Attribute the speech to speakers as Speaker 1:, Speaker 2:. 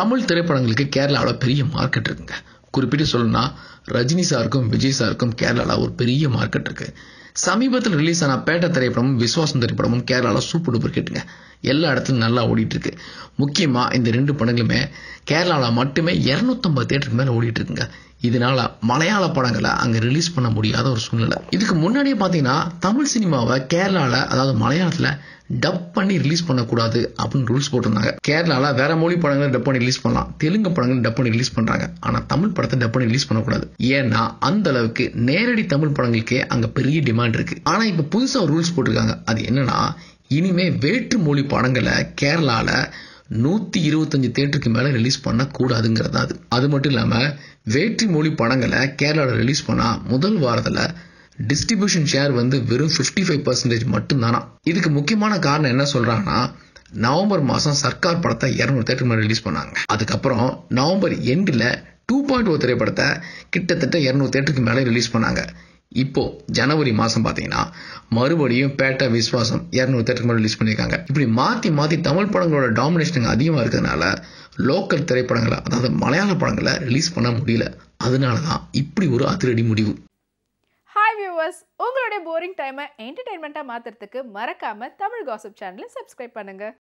Speaker 1: தமிழ் திரைப்படங்களுக்கு கேரளாவில் பெரிய மார்க்கெட் இருக்குங்க. குறிப்பிட்டு சொல்லணும்னா ரஜினி சாருக்கும் விஜய் சாருக்கும் கேரளாவில் ஒரு பெரிய மார்க்கெட் இருக்கு. சமீபத்தில் ரிலீஸ் ஆன பேட்ட திரைப்படமும் விஸ்வாசம் திரைப்படமும் கேரளாவில் சூப்பர் டூப்பர் கேட்டுங்க எல்லா இடத்துலையும் நல்லா ஓடிட்டு இருக்கு. முக்கியமாக இந்த ரெண்டு படங்களுமே கேரளாவில் மட்டுமே இரநூத்தம்பது தேட்டருக்கு மேலே ஓடிட்டு இருக்குங்க. இதனால மலையாள படங்களை அங்கே ரிலீஸ் பண்ண முடியாத ஒரு சூழ்நிலை. இதுக்கு முன்னாடியே பார்த்தீங்கன்னா தமிழ் சினிமாவை கேரளாவில் அதாவது மலையாளத்தில் டப் பண்ணி ரிலீஸ் பண்ணக்கூடாது அப்படின்னு ரூல்ஸ் போட்டிருந்தாங்க. கேரளாவில் வேற மொழி படங்களை டப் பண்ணி ரிலீஸ் பண்ணலாம். தெலுங்கு படங்களை டப் பண்ணி ரிலீஸ் பண்ணுறாங்க ஆனால் தமிழ் படத்தை டப் பண்ணி ரிலீஸ் பண்ணக்கூடாது. ஏன்னா அந்த அளவுக்கு நேரடி தமிழ் படங்களுக்கே அங்க பெரிய டிமாண்ட் இருக்கு. ஆனா இப்ப புதுசா ரூல்ஸ் போட்டிருக்காங்க. அது என்னன்னா இனிமே வேற்று மொழி படங்களை கேரளால நூத்தி இருபத்தஞ்சு தேட்டருக்கு மேல ரிலீஸ் பண்ண கூடாதுங்கிறது அது. அது மட்டும் இல்லாம வேற்று மொழி படங்களை கேரளாவில் ரிலீஸ் பண்ணா முதல் வாரத்துல டிஸ்ட்ரிபியூஷன் ஷேர் வந்து வெறும் 55% ஃபைவ் பர்சன்டேஜ் மட்டும்தானா? இதுக்கு முக்கியமான காரணம் என்ன சொல்றாங்கன்னா நவம்பர் மாசம் சர்க்கார் படத்தை இருநூறு தேட்டர் மேல ரிலீஸ் பண்ணாங்க. அதுக்கப்புறம் நவம்பர் எண்டில் டூ பாயிண்ட் ஓ திரைப்படத்தை கிட்டத்தட்ட இரநூறு தேட்டருக்கு மேலே ரிலீஸ் பண்ணாங்க. இப்போ ஜனவரி மாதம் பார்த்தீங்கன்னா மறுபடியும் பேட்டா விஸ்வாசம் இரநூறு தேட்டருக்கு மேலே ரிலீஸ் பண்ணியிருக்காங்க. இப்படி மாற்றி மாற்றி தமிழ் படங்களோட டாமினேஷன் அதிகமாக இருக்கிறதுனால லோக்கல் திரைப்படங்களை அதாவது மலையாள படங்களை ரிலீஸ் பண்ண முடியல. அதனால தான் இப்படி ஒரு அதிரடி முடிவு.
Speaker 2: ஹாய் வியூவர்ஸ் உங்களுடைய போரிங் டைமை என்டர்டைன்மெண்ட்டாக மாற்றுறதுக்கு மறக்காமல் தமிழ் காசப் சேனலை சப்ஸ்கிரைப் பண்ணுங்கள்